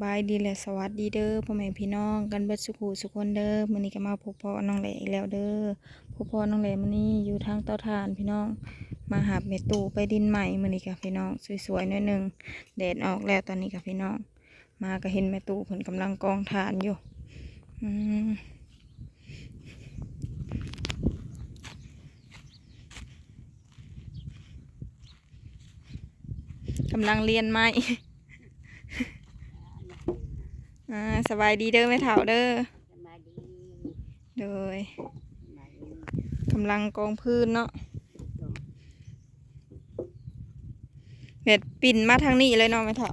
บายดีและสวัสดีเด้อพ่อแม่พี่น้องกันเบิดสุขูสุคนเด้อมื้อนี้ก็มาพบพ่อน้องแหล่อีกแล้วเด้อพบพ่อน้องแหล่มื้อนี้อยู่ทางเตาถ่านพี่น้องมาหาเมตูไปดินใหม่มื้อนี้ค่ะพี่น้องสวยๆหน่อยหนึงแดดออกแล้วตอนนี้ค่ะพี่น้อง มาก็เห็นแม่ตู่เพิ่นกำลังกองถ่านอยู่อืมกำลังเรียนไม้ อ่าสบายดีเด้อแม่เฒ่าเด้อสบายดีโดยสบายดีกำลังกองพื้นเนาะเน็ดปิ่นมาทางนี้เลยเนาะแม่เฒ่า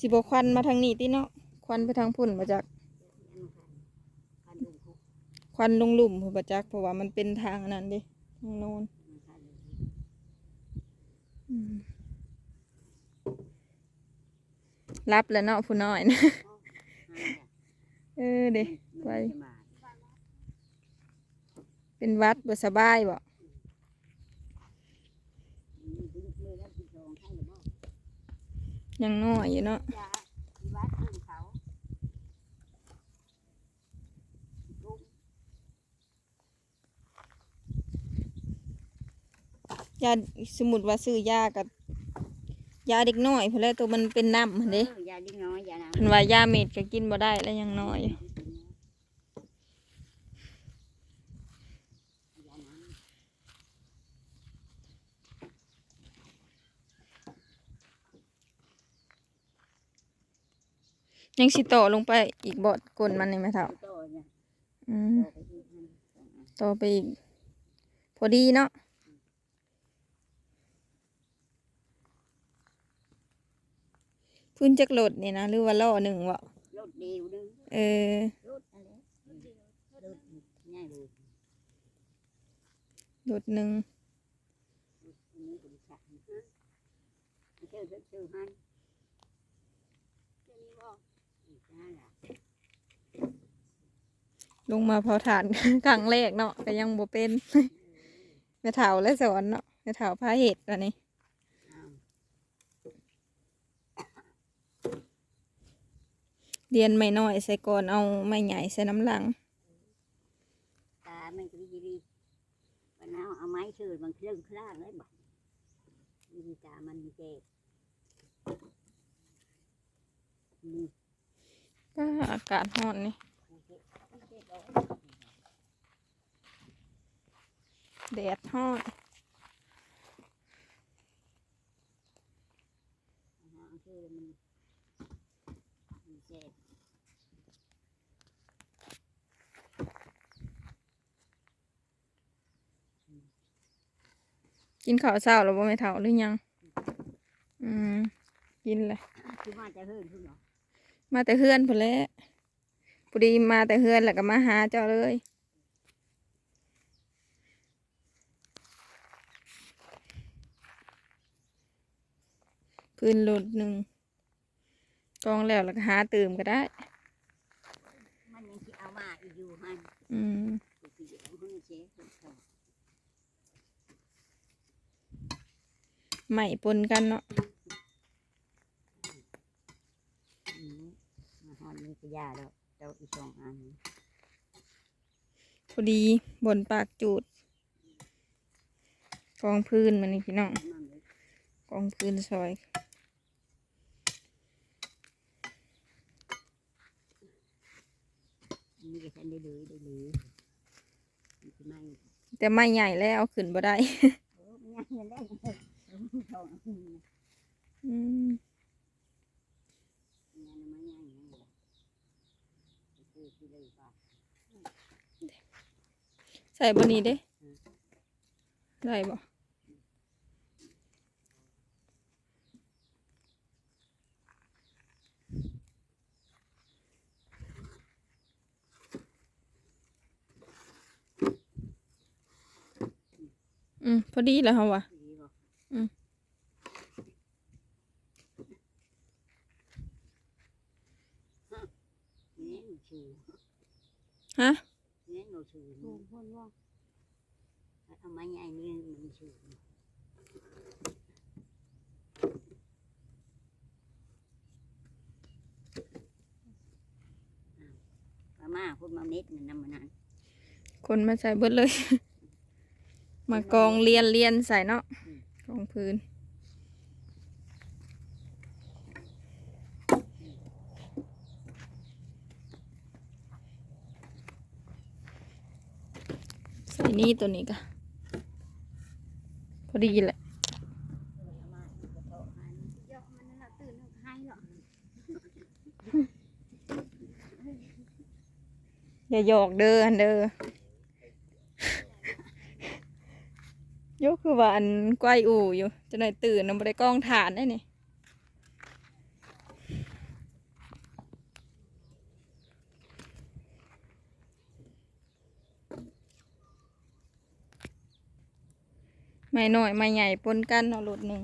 สิบควันมาทางนี้ติเนาะควันไปทางพุ่นมาจากยังคันคันดูคุกควันลงหลุมพุ่นมาจากเพราะว่ามันเป็นทางอันนั้นเดิทางโน้นมันคันดูอืม รับแล้วเนาะผู้น้อยนะเออเด้ไปไปเป็นวัดบ่สบายบ่มือแล้วที่สองให้หรือบ่ยังน้อยอยู่เนาะยาสมมุติว่าซื้อยากับ ยาเด็กน้อยพุ่นแหล้วตัวมันเป็นน้ำหั่นเด้เออยาดิ้งน้อยยาน้เพิ่นว่ายาเม็ดก็กินบ่ได้แล้วยังน้อยำยาน้ำยังสิโตลงไปอีกบ่กลนมันนี่แม่เฒ่าโตเนี่ยอืมโตไปอีกมันสองอันโตไปอีก พอดีเนาะ พื้นจักโหลดนี่นะหรือว่าล่อหนึ่งวะรถเดียวนึงเออรถอะไรรถเดียวรถง่ายเลยโหลดหนึ่งอันนี้เป็นสัตว์ฮะเชื่อเชื่อให้เชื่อนี่บ่อีกนั่นแหละลงมาเผาถ่านครั้งแรกเนาะก็ยังบ่เป็นแม่เฒ่าและสอนเนาะแม่เฒ่าพาเหตุอันนี้ อ้าว เรียนไม่น้อยใส่ก่อนเอาไม่ใหญ่ใส่น้ำหลังตามันก็ดีดีวันนั้นเอาไม้เชื่อบางเครื่องคลาดเลยบ่ดีตามันเจ็บนี่ก็อากาศร้อนนี่เจ็บเจ็บเอาแดดร้อนเอาเชื่อมันมันเจ็บ กินข้าวเช้าแล้วบ่แม่เฒ่าหรือยัง อืม กินเลยคือว่าจะเฮิรนพุ่นเหรอมาแต่เฮือนพุ่นแหล้วพอดีมาแต่เฮือนแล้วก็มาหาเจ้าเลย พื้นหลุดหนึ่งกองแล้วแล้วก็หาตื่มก็ได้ มันยังที่เอามาอีกอยู่ให้อืม กูคือเอาให้เจ็บเพิ่นเขา ใหม่ปนกันเนาะอืมมาหอนมีกระยาแล้วเจ้าอีกสองอันพอดีบนปากจูด กองพื้นมันนี่พี่น้องนั่นเลยกองพื้นซอยอันนี้ก็ฉันได้เลยได้เลยมันจะไม่แต่ไม่ใหญ่แล้วเอาขึ้นบ่ได้โอ้ไม่ยัง เงินได้เลยสองอันนี้นะอืมงานไม่ยังยังเลยคือที่เลยป่ะใส่บนนี้เด้ ได้บ่อืมพอดีแล้วเหรอวะ สูงพ้นว่าเอไม้ใหนี่มันสูงปลามาคนมเม็ดนั่มันคนมาใส่เบิดเลย มากองเรียนเรียนใส่เนาะกองพื้น นี่ตัวนี้ก็พอดีแหละอย่าหยอกเด้ออันเด้อยกคือว่าอันก้อยอู่อยู่จะหน่อยตื่นนำไปได้กล้องฐานได้นี่ ไม่หน่อยไม่ใหญ่ปนกันเอารถหนึ่ง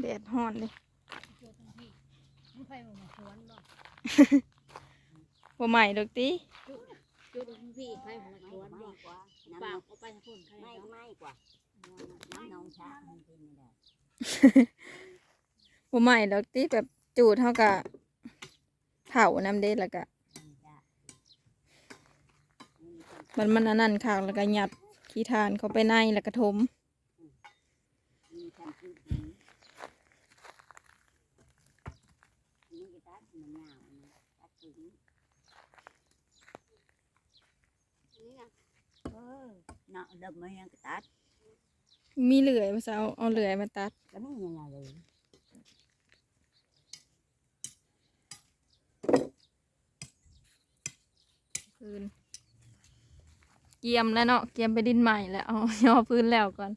แดดฮ้อนเลย บ่บ่ใหม่ดอกติจุดพี่ไปมันมาสวนบ่กว่าปากเอาไปทางพุ่นไม่ไม่กว่าน้ำนองช้ามันเป็นไม่ได้บ่ใหม่ดอกติแบบจูดเท่ากับเผาน้ำเด็ดแล้วก็มันมันอันนั้นข้างแล้วก็ยัดขี้ทานเข้าไปในแล้วก็ถมมีทำจุดนี้นี่ก็ตัดมันยาวนะตัดถึงนี่ไงเออ เนาะดมมันยังก็ตัดมีเหลื่อยมาจะเอาเอาเหลื่อยมาตัด ก็ไม่ยังไงเลยพื้นเกียมแล้วเนาะเกียมไปดินใหม่แล้วเอาย่อพื้นแล้วก่อน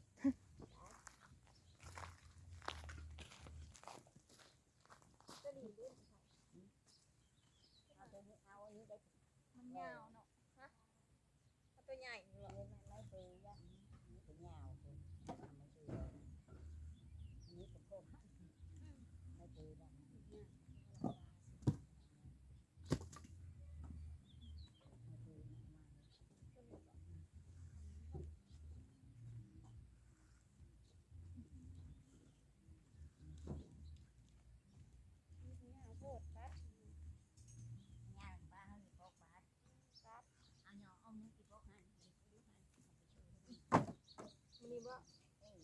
มันยาวเนาะฮะตัวใหญ่เหรอไม่เปย์ย่างนี่เป็นยาวคือทำไม่คืออันนี้เป็นพวกไม่เปย์แบบยาวบ้านพวกบ้านเอาหน่อเอามือกี่พวกหัน มันนี่บ่ เออ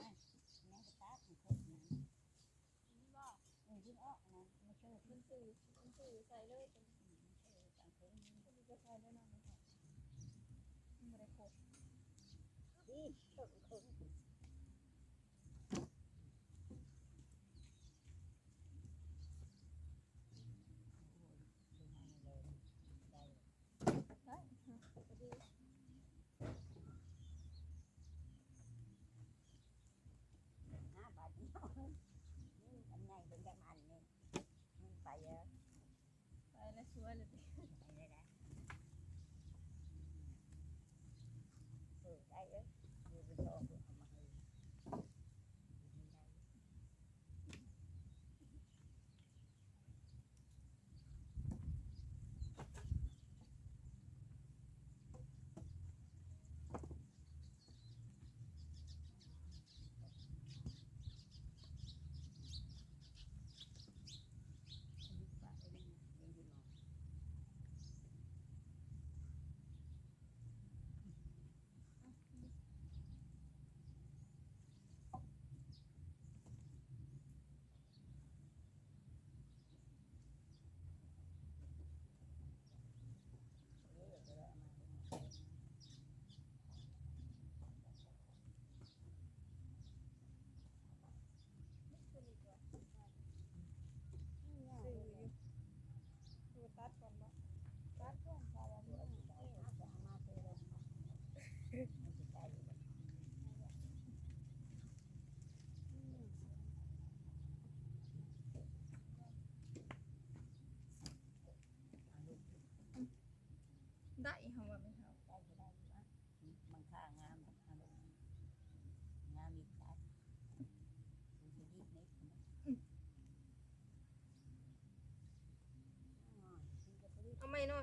นั่นนั่นก็ตัดมันครบนะนี่บ่เออที่ออกนะไม่ ใช่ขึ้นตื่นขึ้นตื่นใส่เลยเป็นเออต่างคนนี่จะใส่ได้นานนะคะไม่ได้ครบนี่เออ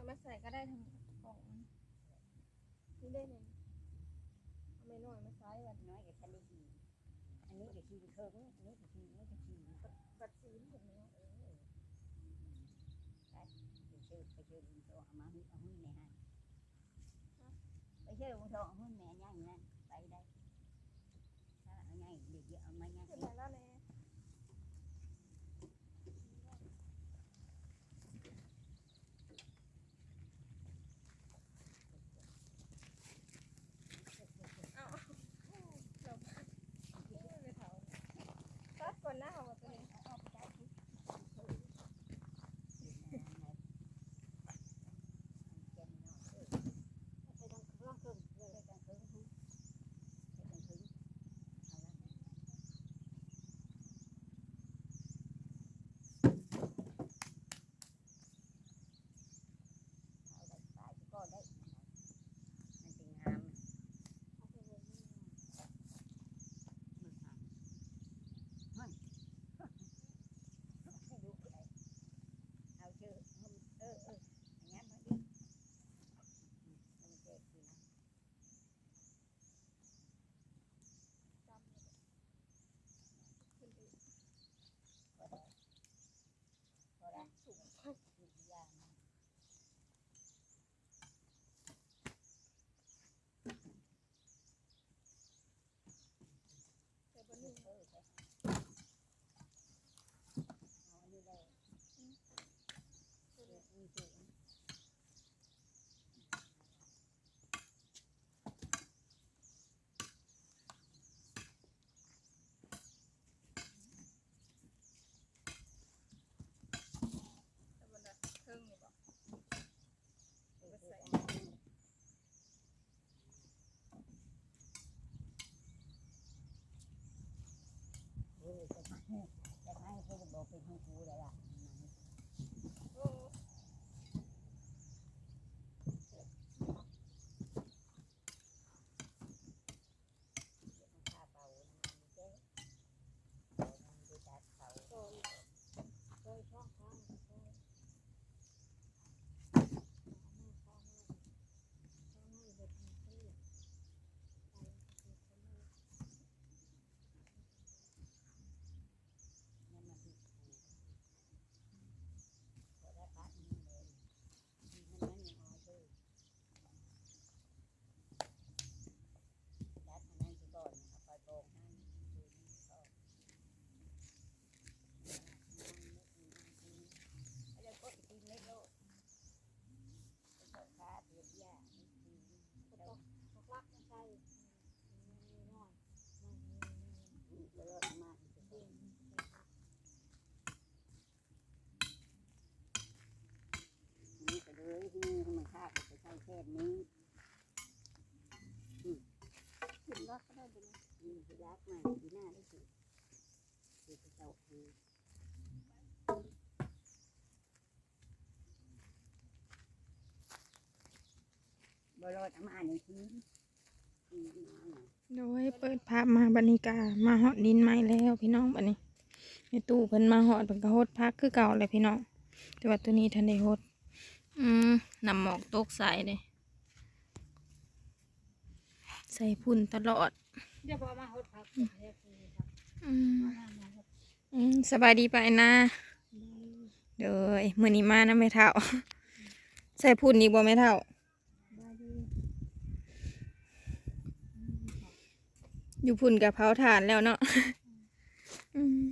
ากมาใส่ก็ได้ทั้งกล่องมันนี่ได้เลยเอาไม่น้อยมาใส่วันน้อยกับฉันได้ทีอันนี้กับทีเคิงอันนี้กับทีนี่กับทีบัดซีนี่เห็นไหมเออไปไปเชื่อไปเชื่อลุงโตเอามาเอาหุ้นในห้างไปเชื่อลุงโตเอาหุ้นแม่ย่างนั่นไปได้ถ้าเอาง่ายเดี๋ยวเอามาย่าง เขาจะบอกเป็นของกูเลยล่ะ โอ้ ข้าเป่ามันเจ๊มันดูจัดเป่า โหโดยช่องทางโอ้ย นั่นมาที่กูก็ได้พักนี่เลยมันนั่นยังเอาเจอจัดอันนั้นที่ก่อนเอาไปโกงให้ดูนี่ก็แล้วก็กินเล็กโลดก็ขาเทียบยานี่คือแล้ว รักใช่น้อย แล้วก็มาอีกทีนี่ก็เลยที่มันฆ่าไป แค่นี้ถึงรักก็ได้บุญนี่คือรักมาที่หน้าได้สิคือเจ้าคือบรอดอามาอ่านในทีทีมาหน่อโดยเปิดภาพมาบัดนิกามาหอดดินไม้แล้วพี่น้องบัดนี้ในตู้เพิ่นมาหอดเพิ่นก็โฮดพักคือเก่าเลยพี่น้องแต่ว่าตัวนี้ทันได้โฮดอืมนำหมอกตกใส่เลย ใส่พุ่นตลอดเดี๋ยวพอมาหดพักเรียกคือครับอืมอืมสบายดีไปนะเด้อมื้อนี้มานะแม่เฒ่า ใส่พุ่นอีกบ่แม่เฒ่าอยู่พุ่นกับเผาถ่านแล้วเนาะอืม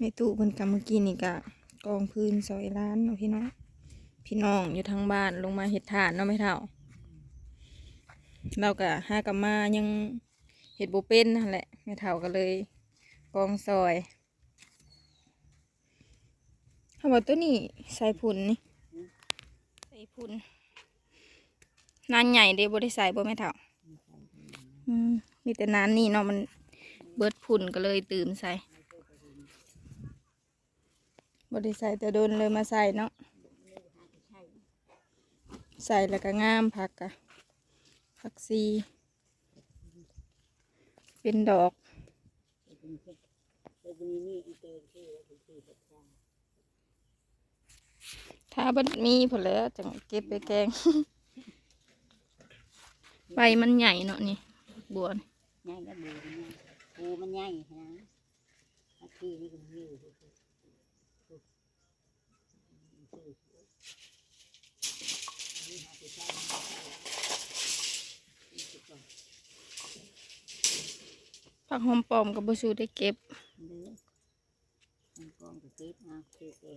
ในตู้เพิ่นกำเมื่อกี้นี่กะกองพื้นซอยร้านเนาะพี่น้อง พี่น้องอยู่ทางบ้านลงมาเห็ดถ่านเนาะไม่เท่า เรากะห้ากะมายังเห็ดโบเป็นนั่นแหละไม่เท่าก็เลยกองซอยเขาบอกตัวนี้ใส่พุ่นนี่ใส่พุ่นนานใหญ่เด้บ่ได้ใส่บ่แม่เท่าอืมมีแต่น้ำนี่เนาะมันเบิดพุ่นก็เลยตื่มใส่บไดิใส่แต่โดนเลยมาใส่เนาะใส่แล้วก็งามผักอะ ผักซี เป็นดอกทาเป็นที่ประจำถ้าบัดมีพอแล้วจังเก็บไปแกง ใบมันใหญ่เนาะนี่บัวนี่ใหญ่ก็บูมันใหญ่ปูมันใหญ่นะทีนี่ก็มีอยู่นี่หาไปใช้ ผักหอมปลอมกับบุชูได้เก็บเด้อนกองกับเก็บเอาเก่เจ๊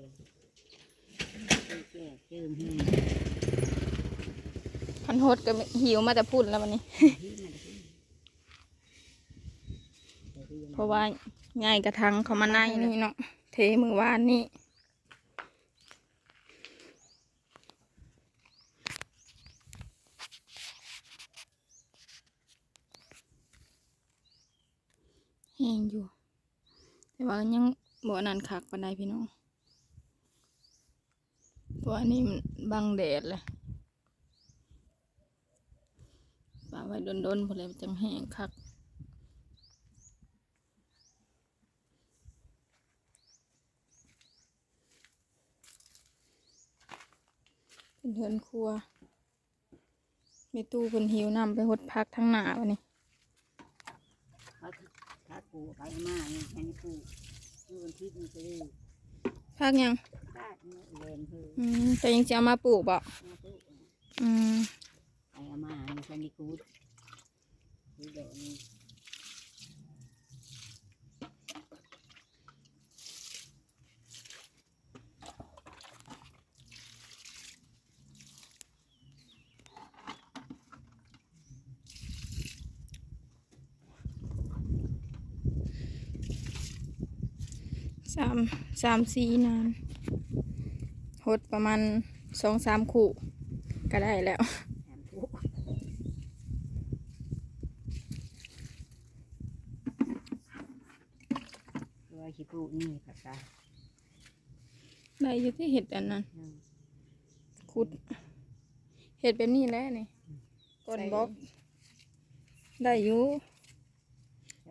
แก่เจิมให้พันโหดก็หิวมาแต่พูดแล้ววันนี้ เพราะว่าง่ายกระทังเขามาในนี่เนาะเทมือวานนี่แห้งอยู่ แต่ ว่ายังบ่อนานคักปานใดพี่น้องเพราะอันนี้มันบังแดดเลยปาไว้โดนๆพอแล้วจังแห้งคักเป็นเฮือนครัวมีตู้เพิ่นหิวนำไปหดพักทั้งหนาวันนี้ ปูไปมาเนี่ยแค่นี้ปูดูวันที่มันจะได้พักยังบ้านเนี่ยเลนคืออืมแต่ยังจะเอามาปลูกบ่มาปูอืม ไปเอามาเนี่ยแค่นี้กูดกูเดี๋ยวนี้ามสามสีนานหดประมาณสองสามขู่ ก็ได้แล้วแถมปูตัวชิปูนี่ผักกาดได้อยู่ที่เห็ดอันนั้นอืมขุด เห็ดแบบนี้แหล้วนี่ก้นบล็อก ได้อยู่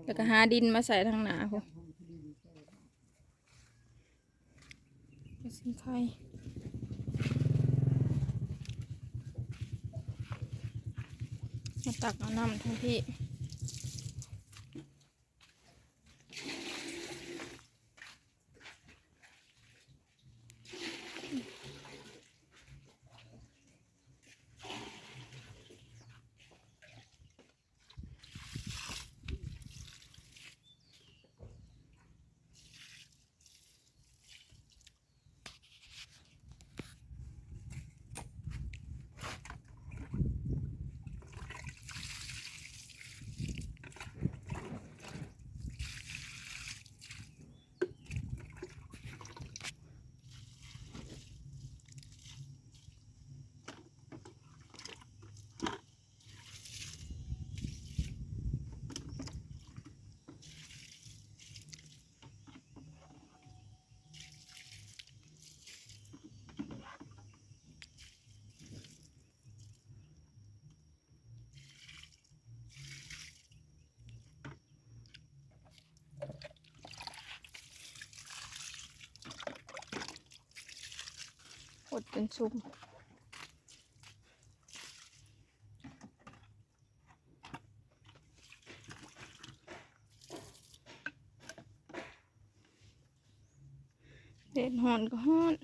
แล้วก็หาดินมาใส่ทางหนาพวกกระ สินไข่มาตักเอาน้ำทั้งที่ ดเป็นซุ่มเด็ดหอนก็หอน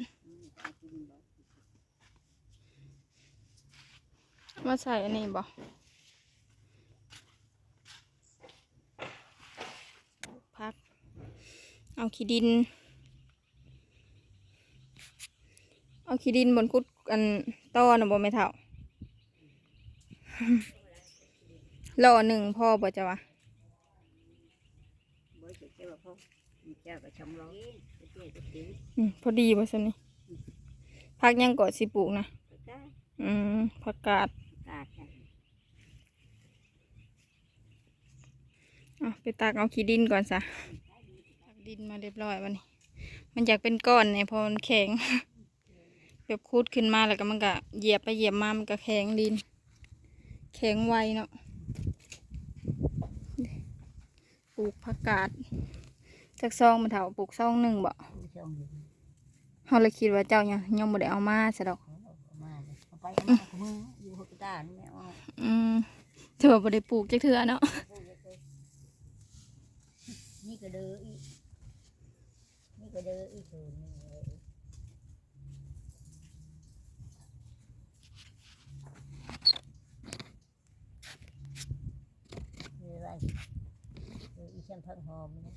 มาใส่อันนี้บ่พัก เอาขี้ดิน เอา ขี้ดินบนกุดอันต้อนะบ่ไม่เท่าล่อหนึ่งพ่อบ่จะวะบอยจะเจ้าพ่อมีเจ้าก็ชมร้องจะเจ้าจะตีอืมพอดีบ่สนี่พักยังก่อสิปลูกนะก็ได้อืมผักกาดกาดนะอะไปตักเอาขี้ดินก่อนซะตักดินมาเรียบร้อยวันนี้ มันอยากเป็นก้อนเนี่ยเพอมันแข็ง แบบคูดขึ้นมาแล้วก็มันก็เหยียบไปเหยียบมามันก็แข็งดิน แข็งไวเนาะปลูกผักกาดจากซองมาเถาปลูกซองหนึ่งบ่ผู้ชมอยู่เฮาเลยคิดว่าเจ้ายังยังบ่ได้เอามาซะดอกเอาเอามาเลยเอาไปเอามากับมืออยู่หกตานี่แม่เอาอืมเธอบ่ได้ปลูกจักเทื่อเนาะนี่ก็เด้ออีกนี่ก็เด้ออีกส่วนหนึงเลยนี่อะไรเอออีแชมพังหอมนะ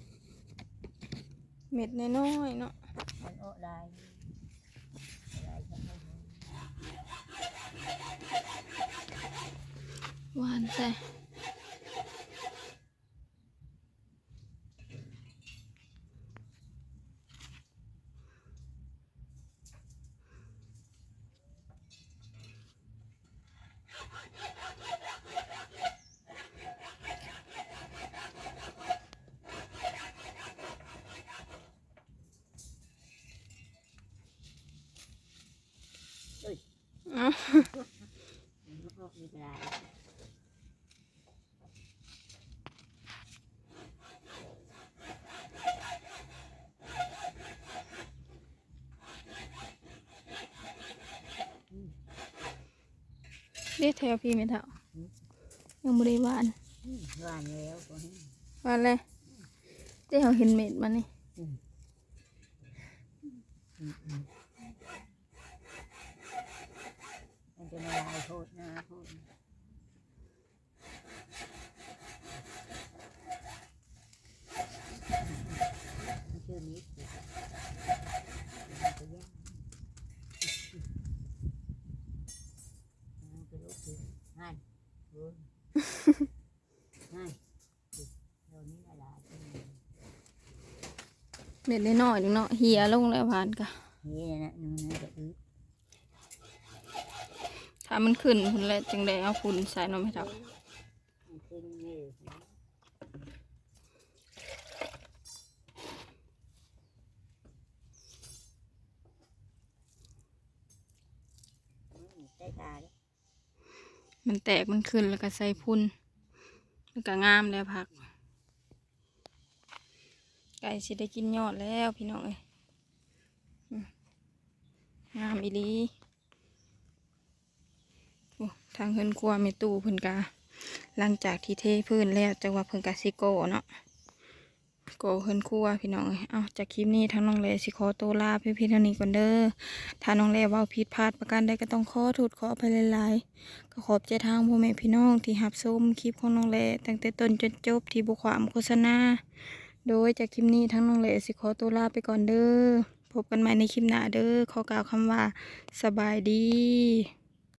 เม็ดน้อยๆเนาะมันโอ้ได้ได้แชมพังหอมหวานใส่ อ้ามันก็มีปลาเรียกแถวพี่แม่เฒ่ายังบ่ได้หวานอืมหวานแล้วก็ให้หวานเลยเจ้าเห็นเม็ดมันนี่ อืมอืมมันจะละลายโคตรนะโคตรมันชื่อนี้สิมันจะยากมันจะรู้สึกง่ายเออง่ายเดี๋ยวนี้ละลายใช่ไหม เม็ดน้อยๆนึงเนาะเหี่ยลงแล้วหวานกะนี่นะนี่มันน่าจะอึดถ้ามันขึ้นพุ่นแล้วจึงได้เอาฝุ่นใส่เนาะแม่เฒ่ามันขึ้นนี่อืมใส่ตาดิมันแตกมันขึ้นแล้วก็ใส่พุ่นมันก็งามแล้วผัก ไก่สิได้กินยอดแล้วพี่น้องเอ้ยงามอีลีโอ้ทางเพิ่นครัวมีตู้เพิ่นกาหลังจากที่เทพื้นแล้วจังว่าเพิ่นกาสิโกเนาะโกเพิ่นครัวพี่น้องเอ้เอาจากคลิปนี้ทางน้องเลสิขอตัวลาพี่พี่เท่านี้ก่อนเด้อถ้าน้องเลเว่าผิดพลาดประการใดก็ต้องขอโทษขออภัยหลายๆก็ขอบใจทางพ่อแม่พี่น้องที่รับชมคลิปของน้องเลตั้งแต่ต้นจนจบที่บุความโฆษณา โดยจากคลิปนี้ทั้งน้องเลสิขอตัวลาไปก่อนเด้อพบกันใหม่ในคลิปหน้าเด้อขอกล่าวคำว่า สบายดี